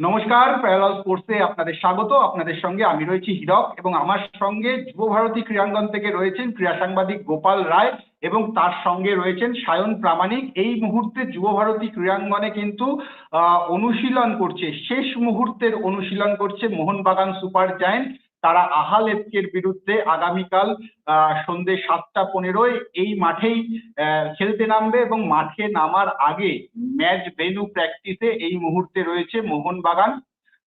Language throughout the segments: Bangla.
নমস্কার প্যারাল স্পোর্টসে আপনাদের স্বাগত। আপনাদের সঙ্গে আমি রয়েছি হিরক এবং আমার সঙ্গে যুব ভারতী ক্রীড়াঙ্গন থেকে রয়েছেন ক্রীড়া সাংবাদিক গোপাল রায় এবং তার সঙ্গে রয়েছেন সায়ন প্রামাণিক। এই মুহূর্তে যুব ভারতী ক্রীড়াঙ্গনে কিন্তু অনুশীলন করছে। শেষ মুহূর্তের অনুশীলন করছে মোহনবাগান সুপার জায়েন্ট। তারা আহাল এফকের বিরুদ্ধে আগামীকাল আহ, সন্ধ্যে সাতটা পনেরোয় এই মাঠেই আহ, খেলতে নামবে এবং মাঠে নামার আগে ম্যাচ ভেনু প্র্যাকটিসে এই মুহূর্তে রয়েছে মোহনবাগান।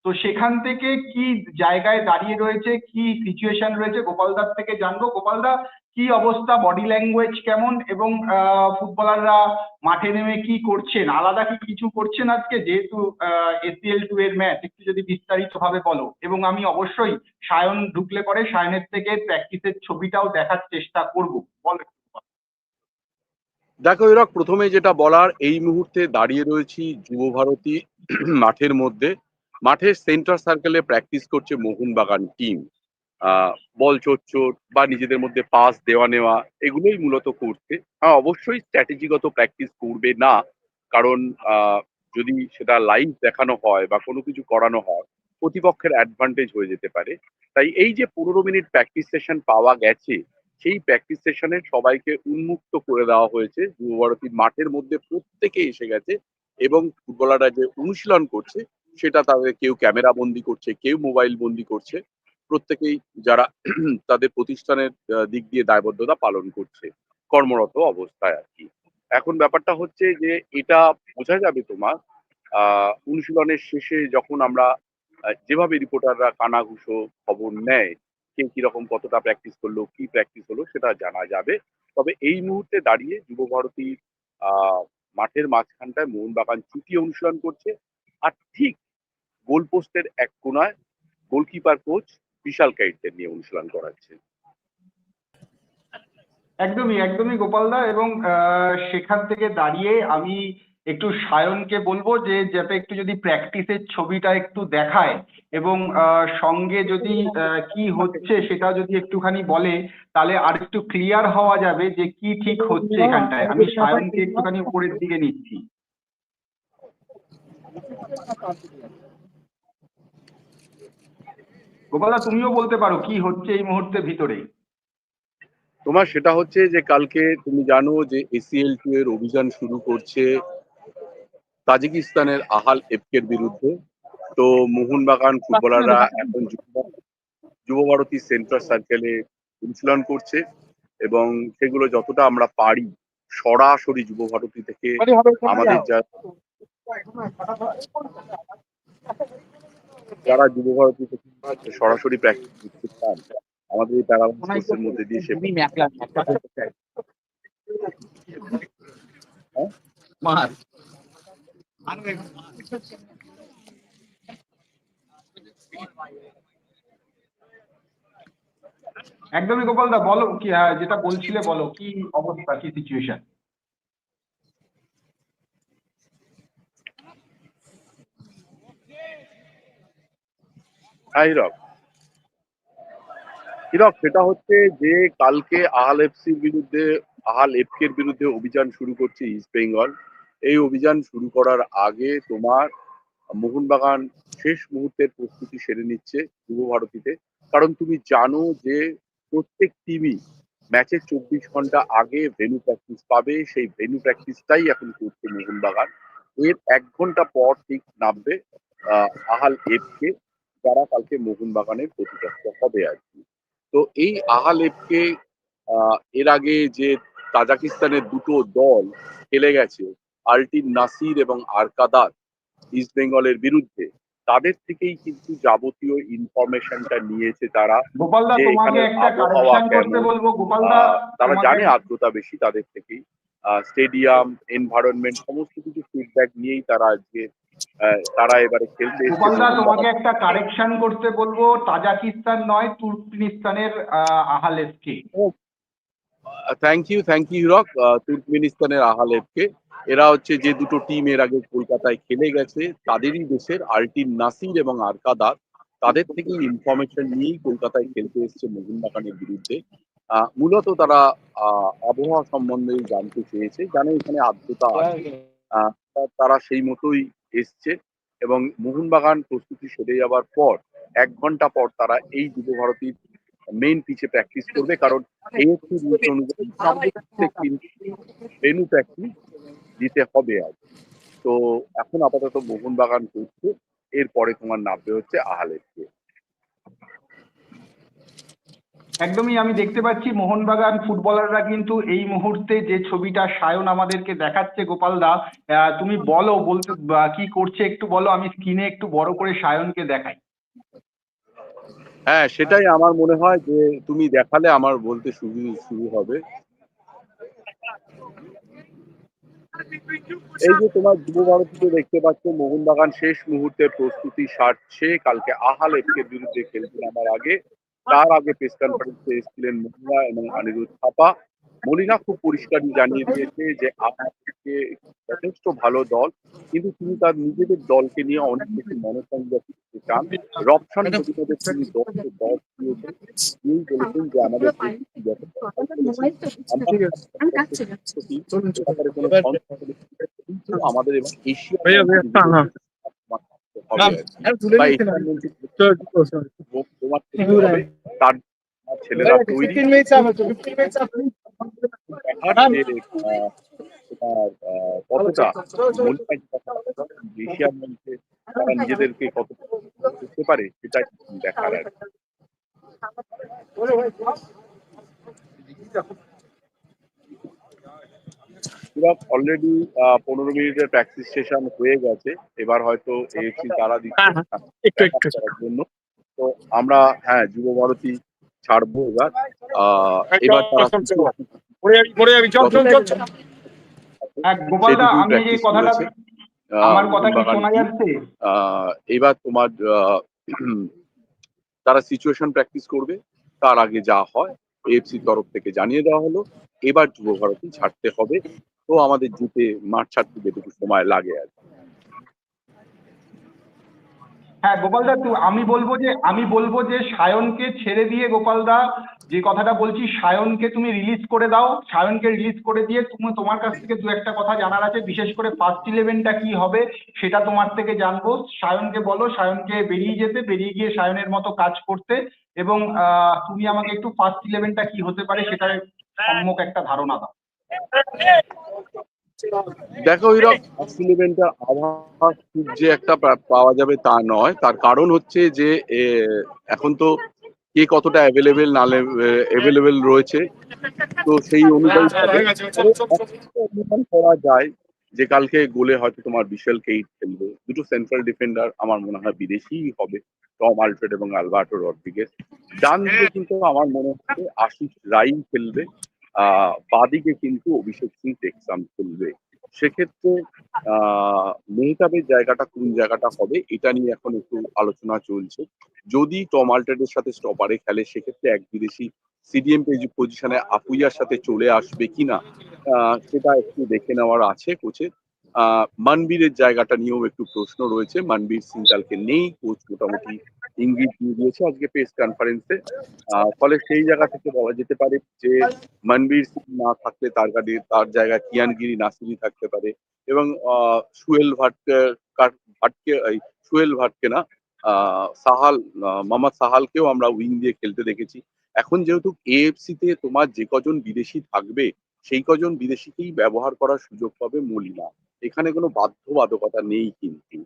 তো সেখান থেকে কি জায়গায় দাঁড়িয়ে রয়েছে, কি সিচুয়েশন রয়েছে? গোপালদার থেকে জানব। গোপালদা, কি অবস্থা? বডি ল্যাঙ্গুয়েজ কেমন? এবং ফুটবলাররা মাঠে নেমে কি করছেন? আলাদা কি কিছু করছেন আজকে? যেহেতু এসিএল টু এর ম্যাচ একটু যদি বিস্তারিত ভাবে বলো। এবং আমি অবশ্যই সায়ন ঢুকলে পরে সায়নের থেকে প্র্যাকটিসের ছবিটাও দেখার চেষ্টা করব। বলো দেখো এরা প্রথমে যেটা বলার, এই মুহূর্তে দাঁড়িয়ে রয়েছি যুব ভারতী মাঠের মধ্যে। মাঠের সেন্টার সার্কেলে প্র্যাকটিস করছে মোহনবাগান টিম বল চোট বা নিজেদের মধ্যে পাস দেওয়া নেওয়া, এগুলোই মূলত করছে। হ্যাঁ অবশ্যই স্ট্র্যাটেজিগত প্র্যাকটিস করবে না, কারণ যদি সেটা লাইভ দেখানো হয় বা কোনো কিছু করানো হয়, প্রতিপক্ষের অ্যাডভান্টেজ হয়ে যেতে পারে। তাই এই যে পনেরো মিনিট প্র্যাকটিস সেশন পাওয়া গেছে, সেই প্র্যাকটিস সেশনে সবাইকে উন্মুক্ত করে দেওয়া হয়েছে। যুব ভারতী মাঠের মধ্যে প্রত্যেকে এসে গেছে এবং ফুটবলাররা যে অনুশীলন করছে সেটা তাদের কেউ ক্যামেরা বন্দি করছে, কেউ মোবাইল বন্দি করছে। প্রত্যেকেই যারা তাদের প্রতিষ্ঠানের দিক দিয়ে দায়বদ্ধতা পালন করছে, কর্মরত অবস্থায় আর কি। এখন ব্যাপারটা হচ্ছে যে, এটা বোঝা যাবে তোমার অনুশীলনের শেষে যখন আমরা যেভাবে রিপোর্টাররা কানাঘুষো খবর নেয়, কে কীরকম কতটা প্র্যাকটিস করল, কি প্র্যাকটিস হলো, সেটা জানা যাবে। তবে এই মুহূর্তে দাঁড়িয়ে যুব ভারতীর আহ মাঠের মাঝখানটায় মোহনবাগান চুটি অনুশীলন করছে। আর ঠিক গোল পোস্টের এক কোনায় গোলকিপার কোচ বিশাল কাইটদের নিয়ে অনুশীলন করাচ্ছে একদমই একদমই গোপালদা এবং সেখান থেকে দাঁড়িয়ে আমি একটু সায়নকে বলব যে, যাতে একটু যদি প্র্যাকটিসের ছবিটা একটু দেখায় এবং সঙ্গে যদি কি হচ্ছে সেটা যদি একটুখানি বলে, তাহলে আর একটু ক্লিয়ার হওয়া যাবে যে কি ঠিক হচ্ছে এখানটায়। আমি সায়নকে একটুখানি উপরের দিকে নিচ্ছি। গোপালদা তুমিও বলতে পারো কি হচ্ছে এই মুহূর্তে ভিতরে। তোমার সেটা হচ্ছে যে কালকে তুমি জানো যে এসিএল টু এর অভিযান শুরু করছে তাজিকিস্তানের আহাল এফকের বিরুদ্ধে। তো মোহনবাগান ফুটবলাররা এখন যুব- ভারতী সেন্ট্রাল সার্কেলে অনুশীলন করছে এবং সেগুলো যতটা আমরা পারি সরাসরি যুব ভারতী থেকে আমাদের যা যারা যুব ভারতী থেকে সরাসরি প্র্যাকটিস আমাদের এই মধ্যে দিয়ে সে মার। একদমই গোপালদা বলো কি হ্যাঁ, যেটা বলছিলে বলো কি অবস্থা কি সিচুয়েশন হ্যাঁ হিরক। হিরক সেটা হচ্ছে যে কালকে আহাল এফসির বিরুদ্ধে আহাল এফকের বিরুদ্ধে অভিযান শুরু করছে ইস্ট বেঙ্গল। এই অভিযান শুরু করার আগে তোমার মোহনবাগান শেষ মুহূর্তের প্রস্তুতি সেরে নিচ্ছে যুব ভারতীতে। কারণ তুমি জানো যে প্রত্যেক টিমই ম্যাচের চব্বিশ ঘণ্টা আগে ভেনু প্র্যাকটিস পাবে। সেই ভেনু প্র্যাকটিসটাই এখন করছে মোহনবাগান। এর এক ঘণ্টা পর ঠিক নামবে আহ, আহাল এফকে। যারা কালকে মোহনবাগানের প্রতিপক্ষ হবে আর কি। তো এই আহালেপকে আহ, এর আগে যে তাজাকিস্তানের দুটো দল খেলে গেছে আলটিন নাসির এবং আরকাদার ইস্ট বেঙ্গলের বিরুদ্ধে তাদের থেকেই কিন্তু যাবতীয় ইনফরমেশনটা নিয়েছে তারা তারা জানে আর্দ্রতা বেশি তাদের থেকেই। স্টেডিয়াম এনভায়রনমেন্ট সমস্ত কিছু ফিডব্যাক নিয়েই তারা আজকে তারা এবারে খেলতে তোমাকে একটা কারেকশন করতে বলব। তাজাকিস্তান নয় তুর্কমিনিস্তানের আহ, আহালেফকে thank you thank you ah, তুর্কমেনিস্তানের আহালেবকে এরা হচ্ছে যে দুটো টিম এর আগে কলকাতায় খেলে গেছে তাদেরই দেশের আলটিন নাসির এবং আরকাদার। তাদের থেকেই ইনফরমেশন নিয়েই কলকাতায় খেলতে এসছে মোহনবাগানের বিরুদ্ধে। মূলত তারা আবহাওয়া সম্বন্ধে জানতে চেয়েছে। জানে এখানে আর্দ্রতা আছে। আহ, তারা সেই মতোই এসছে এবং মোহনবাগান প্রস্তুতি সেরে যাওয়ার পর এক ঘণ্টা পর তারা এই যুব ভারতীর মেইন পিচে প্র্যাকটিস করবে। কারণ এএফসি রুলস অনুযায়ী ভেনু প্র্যাকটিস দিতে হবে আজ। তো এখন আপাতত মোহনবাগান করছে। এরপরে তোমার নামবে হচ্ছে আহালেরকে একদমই আমি দেখতে পাচ্ছি মোহনবাগান ফুটবলাররা কিন্তু এই মুহূর্তে যে ছবিটা সায়ন আমাদেরকে দেখাচ্ছে গোপাল দা আহ, তুমি বলো বলতে কি করছে একটু বলো আমি স্ক্রিনে একটু বড় করে সায়নকে দেখাই। হ্যাঁ সেটাই আমার মনে হয় যে তুমি দেখালে আমার বলতে শুরু শুরু হবে। এই যে তোমার যুব ভারতীতে দেখতে পাচ্ছ মোহনবাগান শেষ মুহূর্তে প্রস্তুতি সারছে। কালকে আহাল এফকে বিরুদ্ধে খেলতে নামার আগে। তার আগে প্রেস কনফারেন্সে এসেছিলেন মলিনা এবং অনিরুদ্ধ থাপা। মলিনা খুব পরিষ্কারই জানিয়ে দিয়েছে যে থেকে যথেষ্ট ভালো দল কিন্তু তিনি তার নিজেদের দলকে নিয়ে অনেক বেশি মনোসংযোগ করতে চান। রপশন প্রতিপদের তিনি দলকে দল দিয়েছেন তিনি বলেছেন যে আমাদের আমাদের এবার এশিয়া তার তার ছেলেরা তৈরি দেখার যে, আহ, তোমার, আহ, কতটা? এশিয়ার মধ্যে তারা নিজেদেরকে কতটা করতে পারে সেটাই দেখার আর কি। অলরেডি পনেরো মিনিটের প্র্যাকটিস সেশন হয়ে গেছে। এবার হয়তো এএফসি তারা দিচ্ছে। হ্যাঁ, হ্যাঁ। একটু একটু। করার জন্য। তো আমরা হ্যাঁ যুব ভারতী ছাড়বো এবার। আহ, এবার হ্যাঁ এবার তোমার আহ, তারা সিচুয়েশন প্র্যাকটিস করবে। তার আগে যা হয় এএফসি তরফ থেকে জানিয়ে দেওয়া হলো। এবার যুব ভারতী ছাড়তে হবে। তো আমাদের জিতে মাঠ ছাড়তে যেটুকু সময় লাগে আর হ্যাঁ গোপাল দা আমি বলব যে আমি বলব যে সায়নকে ছেড়ে দিয়ে গোপাল দা, যে কথাটা বলছি, সায়নকে তুমি রিলিজ করে দাও। সায়নকে রিলিজ করে দিয়ে তুমি তোমার কাছ থেকে দু একটা কথা জানার আছে। বিশেষ করে ফার্স্ট ইলেভেনটা কি হবে, সেটা তোমার থেকে জানব। সায়নকে বলো, সায়নকে বেরিয়ে যেতে, বেরিয়ে গিয়ে সায়নের মতো কাজ করতে। এবং তুমি আমাকে একটু ফার্স্ট ইলেভেনটা কি হতে পারে, সেটার সম্যক একটা ধারণা দাও। দেখো এরকম ফার্স্ট ইলেভেনটার আভাস খুব যে একটা পাওয়া যাবে তা নয় তার কারণ হচ্ছে যে এখন তো কে কতটা অ্যাভেলেবেল না অ্যাভেলেবেল রয়েছে তো সেই অনুযায়ী। হয়ে চল। একটা অনুমান করা যায় যে কালকে গোলে হয়তো তোমার বিশাল কেইট খেলবে দুটো সেন্ট্রাল ডিফেন্ডার আমার মনে হয় বিদেশি হবে টম আলফ্রেড এবং আলবার্টো রড্রিগেজ ডান দিকে কিন্তু আমার মনে হচ্ছে আশিস রাই খেলবে বাদিকে কিন্তু অভিষেক সিং টেক্সাম খুলবে সেক্ষেত্রে মেহতাবের জায়গাটা কোন জায়গাটা হবে, এটা নিয়ে এখন একটু আলোচনা চলছে। যদি টম আল্টারের সাথে স্টপারে খেলে, সেক্ষেত্রে এক বিদেশি সিডিএম পজিশনে আপুইয়ার সাথে চলে আসবে কিনা সেটা একটু দেখে নেওয়ার আছে কোচের। মানবীরের জায়গাটা নিয়েও একটু প্রশ্ন রয়েছে। মানবীর সিং কালকে নেই কোচ মোটামুটি ইঙ্গিত দিয়ে দিয়েছে আজকে প্রেস কনফারেন্সে ফলে সেই জায়গা থেকে বলা যেতে পারে যে মানবীর সিং না থাকলে তার গাড়ি, তার জায়গায় কিয়ানগিরি নাসিরি থাকতে পারে এবং সুয়েল ভাটকে ভাটকে সুয়েল ভাটকে না সাহাল মোহাম্মদ সাহালকেও আমরা উইং দিয়ে খেলতে দেখেছি। এখন যেহেতু এএফসি তে তোমার যে কজন বিদেশি থাকবে সেই কজন বিদেশিকেই ব্যবহার করার সুযোগ পাবে মলিনা। এখানে কোনো বাধ্যবাধকতা নেই কিন্তু।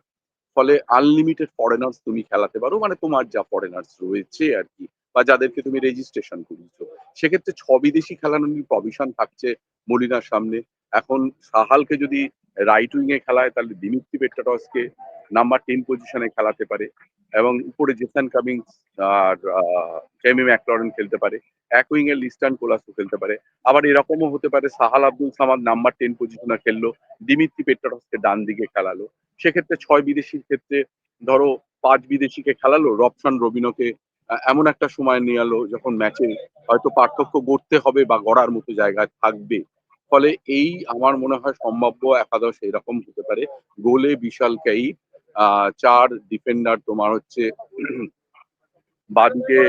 ফলে আনলিমিটেড ফরেনার্স তুমি খেলাতে পারো মানে তোমার যা ফরেনার্স রয়েছে আর কি, বা যাদেরকে তুমি রেজিস্ট্রেশন করিয়েছো। সেক্ষেত্রে ছ বিদেশি খেলানোর প্রভিশন থাকছে মলিনার সামনে? এখন সাহালকে যদি রাইট উইং এ খেলায়, তাহলে দিমিত্রি পেট্রাটসকে নাম্বার টেন পজিশনে খেলাতে পারে এবং উপরে জেসান কামিংস আর কেমি ম্যাকলরেন খেলতে পারে। এক উইং এর লিস্টান কোলাসও খেলতে পারে। আবার এরকমও হতে পারে সাহাল আব্দুল সামাদ নাম্বার টেন পজিশনে খেললো দিমিত্রি পেট্রাটসকে ডান দিকে খেলালো। সেক্ষেত্রে ছয় বিদেশির ক্ষেত্রে ধরো পাঁচ বিদেশিকে খেলালো রবসান রবিনোকে এমন একটা সময় নিয়ে এলো যখন ম্যাচে হয়তো পার্থক্য গড়তে হবে বা গড়ার মতো জায়গায় থাকবে। ফলে এই আমার মনে হয় সম্ভাব্য একাদশ এরকম হতে পারে। গোলে বিশাল আহ, চার ডিফেন্ডার তোমার হচ্ছে বাদিকে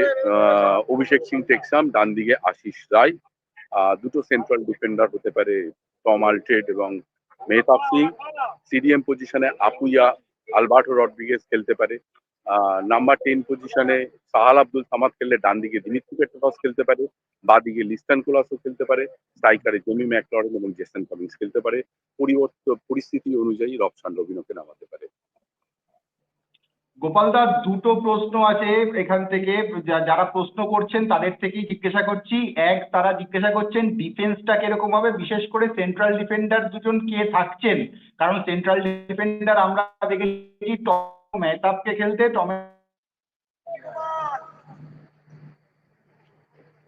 অভিষেক সিং টেকসাম ডান দিকে আশিস রায়। দুটো সেন্ট্রাল ডিফেন্ডার হতে পারে টম আলট্রেড এবং মেহতাব সিং। সিডিএম পজিশনে আপুইয়া, আলবার্টো রড্রিগেজ খেলতে পারে। নাম্বার টেন পজিশনে সাহাল আব্দুল সামাদ খেললে ডান দিকে দিমিত্রি পেট্রোটস খেলতে পারে। বা দিকে লিস্টান কোলাসও খেলতে পারে। স্ট্রাইকারে জেমি ম্যাকলরেন এবং জেসন কামিন্স খেলতে পারে। পরিবর্তন পরিস্থিতি অনুযায়ী রবসান রবিনকে নামাতে পারে। গোপালদার দুটো প্রশ্ন আছে এখান থেকে। যারা প্রশ্ন করছেন তাদের থেকেই জিজ্ঞাসা করছি। এক, তারা জিজ্ঞাসা করছেন ডিফেন্সটা কীরকম হবে? বিশেষ করে সেন্ট্রাল ডিফেন্ডার দুজন কে থাকছেন? কারণ সেন্ট্রাল ডিফেন্ডার আমরা দেখেছি টম মেহতাবকে খেলতে, টমে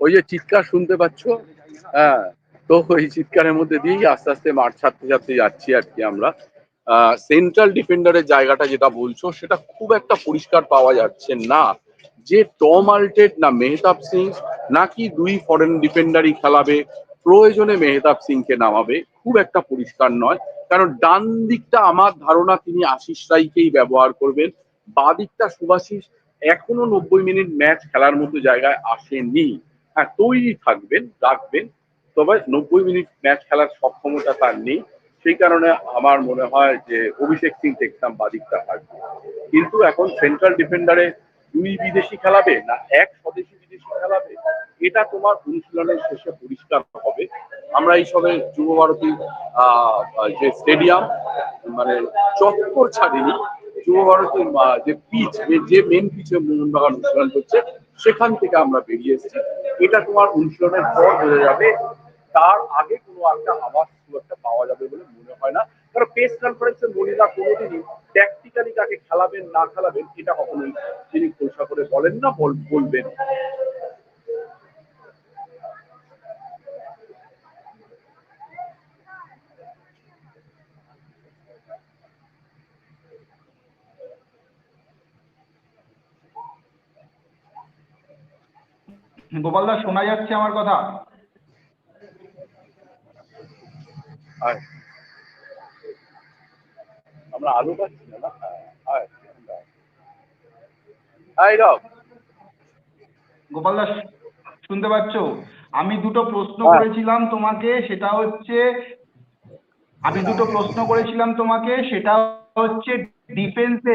ওই যে চিৎকার শুনতে পাচ্ছ? হ্যাঁ তো ওই চিৎকারের মধ্যে দিয়েই আস্তে আস্তে মাঠ ছাড়তে ছাড়তে যাচ্ছি আর কি আমরা। সেন্ট্রাল ডিফেন্ডারের জায়গাটা যেটা বলছো, সেটা খুব একটা পরিষ্কার পাওয়া যাচ্ছে না। যে টম আলটেড না মেহতাব সিং, নাকি দুই ফরেন ডিফেন্ডারই খেলাবে, প্রয়োজনে মেহতাব সিংকে নামাবে, খুব একটা পরিষ্কার নয়। কারণ ডান দিকটা আমার ধারণা তিনি আশিস রাইকেই ব্যবহার করবেন। বা দিকটা সুভাশিস এখনও নব্বই মিনিট ম্যাচ খেলার মতো জায়গায় আসেনি। হ্যাঁ তৈরি থাকবেন, রাখবেন, তবে নব্বই মিনিট ম্যাচ খেলার সক্ষমতা তার নেই। সেই কারণে আমার মনে হয় যে অভিষেক সিং টেকসাম বাদিকটা থাকবে কিন্তু এখন সেন্ট্রাল ডিফেন্ডারে দুই বিদেশি খেলাবে না এক স্বদেশি বিদেশি খেলাবে, এটা তোমার অনুশীলনের শেষে পরিষ্কার হবে। আমরা এই সবে যুব ভারতী যে স্টেডিয়াম মানে চত্বর ছাড়িনি, যুব ভারতীর যে পিচ যে মেন পিচে মোহনবাগান অনুশীলন করছে, সেখান থেকে আমরা বেরিয়ে এসেছি। এটা তোমার অনুশীলনের পর বোঝা যাবে। তার আগে কোনো একটা আবাস খুব একটা পাওয়া যাবে বলে মনে হয় না কারণ প্রেস কনফারেন্সে মনিরা কোনোদিনই ট্যাকটিক্যালি কাকে খেলাবেন, না খেলাবেন, এটা কখনোই তিনি খোলসা করে বলেন না, বল- বলবেন। গোপালদা শোনা যাচ্ছে আমার কথা আর আমরা আলু পাচ্ছি না না। রব। গোপালদা শু- শুনতে পাচ্ছ? আমি দুটো প্রশ্ন হ্যাঁ। করেছিলাম তোমাকে সেটা হচ্ছে আমি দুটো প্রশ্ন করেছিলাম তোমাকে সেটা হচ্ছে ডিফেন্সে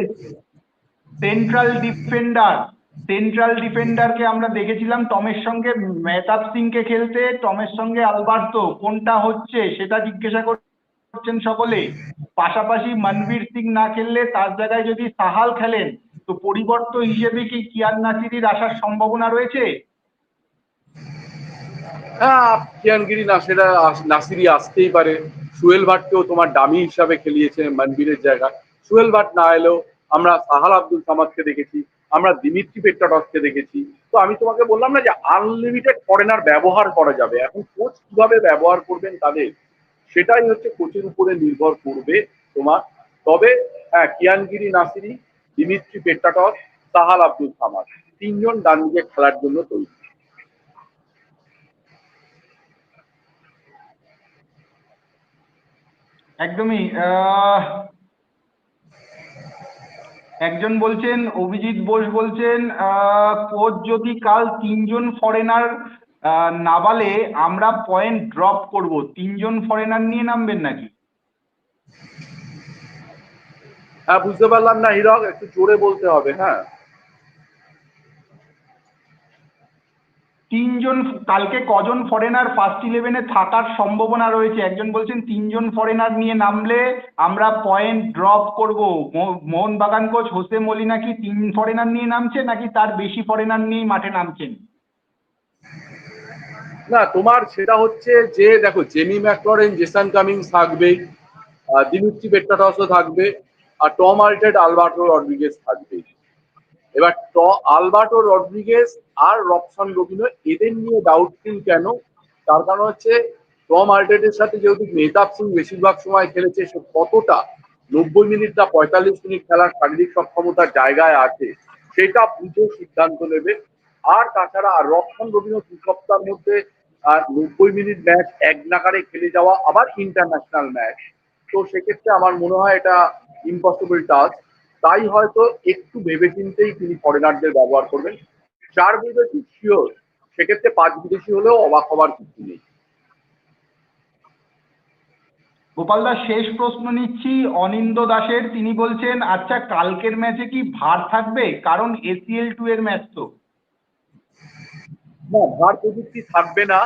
সেন্ট্রাল ডিফেন্ডার সেন্ট্রাল ডিফেন্ডারকে আমরা দেখেছিলাম, টমের সঙ্গে মেহতাব সিংকে খেলতে। টমের সঙ্গে আলবার্তো, কোনটা হচ্ছে সেটা জিজ্ঞাসা করছেন সকলে। পাশাপাশি মনবীর সিং না খেললে তার জায়গায় যদি সাহাল খেলেন, তো পরিবর্তন হিসেবে কি কিয়ান নাসিরির আসার সম্ভাবনা রয়েছে? হ্যাঁ কিয়ানগিরি নাসেরা নাসিরি আসতেই পারে। সুয়েল ভাটকেও তোমার ডামি হিসাবে খেলিয়েছে মনবীরের জায়গা সুয়েল ভাট না এলেও আমরা সাহাল আব্দুল সামাদকে দেখেছি। আমরা দিমিত্রি পেট্টাটসকে দেখেছি। তো আমি তোমাকে বললাম না যে আনলিমিটেড ফরেনার ব্যবহার করা যাবে। এখন কোচ কীভাবে ব্যবহার করবেন তাদের সেটাই হচ্ছে কোচের উপরে নির্ভর করবে তোমার। তবে হ্যাঁ কিয়ানগিরি নাসিরি দিমিত্রি পেট্টাটস সাহাল আব্দুল সামাদ তিনজন ডান দিকে খেলার জন্য তৈরি। একদমই আহ, একজন বলছেন, অভিজিৎ বোস বলছেন কোচ যদি কাল তিনজন ফরেনার নাবালে আমরা পয়েন্ট ড্রপ করব। তিনজন ফরেনার নিয়ে নামবেন নাকি? হ্যাঁ বুঝতে পারলাম না, হিরক, একটু জোরে বলতে হবে হ্যাঁ। তিনজন, কালকে কজন ফরেনার ফার্স্ট ইলেভেনে থাকার সম্ভাবনা রয়েছে? একজন বলছেন, তিনজন ফরেনার নিয়ে নামলে আমরা পয়েন্ট ড্রপ করব। মোহনবাগান কোচ হোসে মলিনা কি তিন ফরেনার নিয়ে নামছে, নাকি তার বেশি ফরেনার নিয়েই মাঠে নামছেন? না, তোমার সেটা হচ্ছে যে, দেখো জেমি ম্যাকলরেন জেসান কামিংস থাকবে দিমিত্রি পেট্টাটসও থাকবে, আর টম আল্টেড আলবার্টো রড্রিগেজ থাকবে এবার ট, আলবার্টো রড্রিগেজ আর রবসান রবিনো, এদের নিয়ে ডাউটফুল কেন? তার কারণ হচ্ছে, টম আল্টেডের সাথে যেহেতু মেহতাব সিং বেশিরভাগ সময় খেলেছে, সে কতটা নব্বই মিনিট না পঁয়তাল্লিশ মিনিট খেলার শারীরিক সক্ষমতার জায়গায় আছে, সেটা বুঝে সিদ্ধান্ত নেবে। আর তাছাড়া, আর রক্ষণ রবীন্দ্র দু সপ্তাহের মধ্যে আর নব্বই মিনিট ম্যাচ এক নাগারে খেলে যাওয়া আবার ইন্টারন্যাশনাল ম্যাচ তো সেক্ষেত্রে আমার মনে হয় এটা ইম্পসিবল টাস্ক তাই হয়তো একটু ভেবে ভেবেচিন্তেই তিনি ফরেনারদের ব্যবহার করবেন। চার বিদেশি শিওর সেক্ষেত্রে পাঁচ বিদেশি হলেও অবাক হবার কিছু নেই। গোপাল দাস শেষ প্রশ্ন নিচ্ছি। অনিন্দ দাসের তিনি বলছেন আচ্ছা কালকের ম্যাচে কি ভার থাকবে? কারণ এসিএল টু এর ম্যাচ তো। না ভার প্রযুক্তি থাকবে না।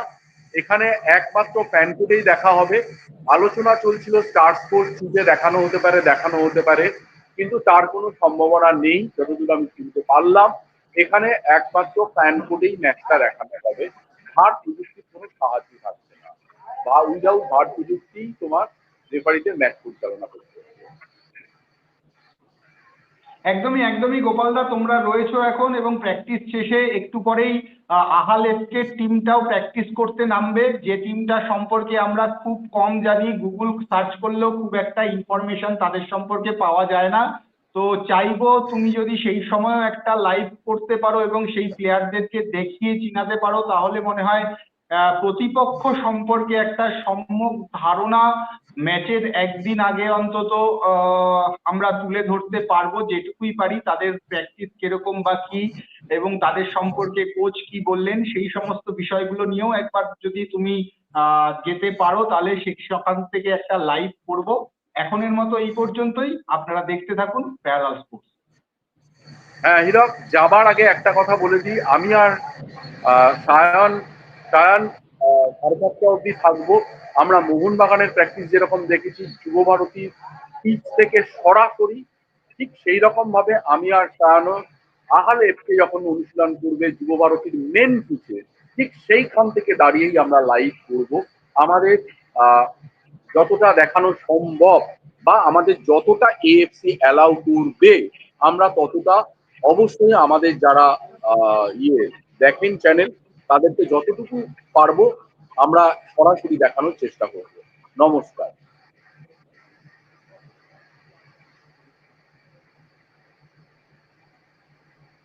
এখানে একমাত্র প্যানকোটেই দেখা হবে। আলোচনা চলছিল স্টার স্পোর্টস চুজে দেখানো হতে পারে দেখানো হতে পারে। কিন্তু তার কোনো সম্ভাবনা নেই, যতদূর আমি চিনতে পারলাম। এখানে একমাত্র প্যান কোডেই ম্যাচটা দেখানো হবে। ভার প্রযুক্তির কোনো সাহায্য থাকছে না। বা উইদাউট ভার প্রযুক্তি তোমার রেফারিতে ম্যাচ পরিচালনা হবে একদমই একদমই গোপালদা তোমরা রয়েছো এখন এবং প্র্যাকটিস শেষে একটু পরেই আহ, আহাল এফকে টিমটাও প্র্যাকটিস করতে নামবে। যে টিমটা সম্পর্কে আমরা খুব কম জানি গুগল সার্চ করলেও খুব একটা ইনফরমেশন তাদের সম্পর্কে পাওয়া যায় না। তো চাইব তুমি যদি সেই সময়ও একটা লাইভ করতে পারো এবং সেই প্লেয়ারদেরকে দেখিয়ে চিনাতে পারো তাহলে মনে হয় প্রতিপক্ষ সম্পর্কে একটা সম্যক ধারণা ম্যাচের একদিন আগে অন্তত আমরা তুলে ধরতে পারব যেটুকুই পারি, তাদের প্র্যাকটিস কীরকম বা কি এবং তাদের সম্পর্কে কোচ কি বললেন, সেই সমস্ত বিষয়গুলো নিয়েও একবার যদি তুমি যেতে পারো, তাহলে সে সকাল থেকে একটা লাইভ করব। এখনের মতো এই পর্যন্তই। আপনারা দেখতে থাকুন প্যারাল স্পোর্টস হ্যাঁ হীরক, যাবার আগে একটা কথা বলে দিই। আমি আর সায়ন আহ, সাড়ে সাতটা অবধি থাকব। আমরা মোহনবাগানের প্র্যাকটিস যেরকম দেখেছি যুব ভারতী পিচ থেকে সরাসরি ঠিক সেই রকম ভাবে আমি আর সায়নও আহাল এফকে যখন অনুশীলন করবে যুব ভারতীর মেন পিচে ঠিক সেইখান থেকে দাঁড়িয়েই আমরা লাইভ করব। আমাদের যতটা দেখানো সম্ভব বা আমাদের যতটা এএফসি অ্যালাউ করবে আমরা ততটা অবশ্যই আমাদের যারা ইয়ে দেখেন চ্যানেল তাদেরকে যতটুকু পারব আমরা সরাসরি দেখানোর চেষ্টা করব। নমস্কার।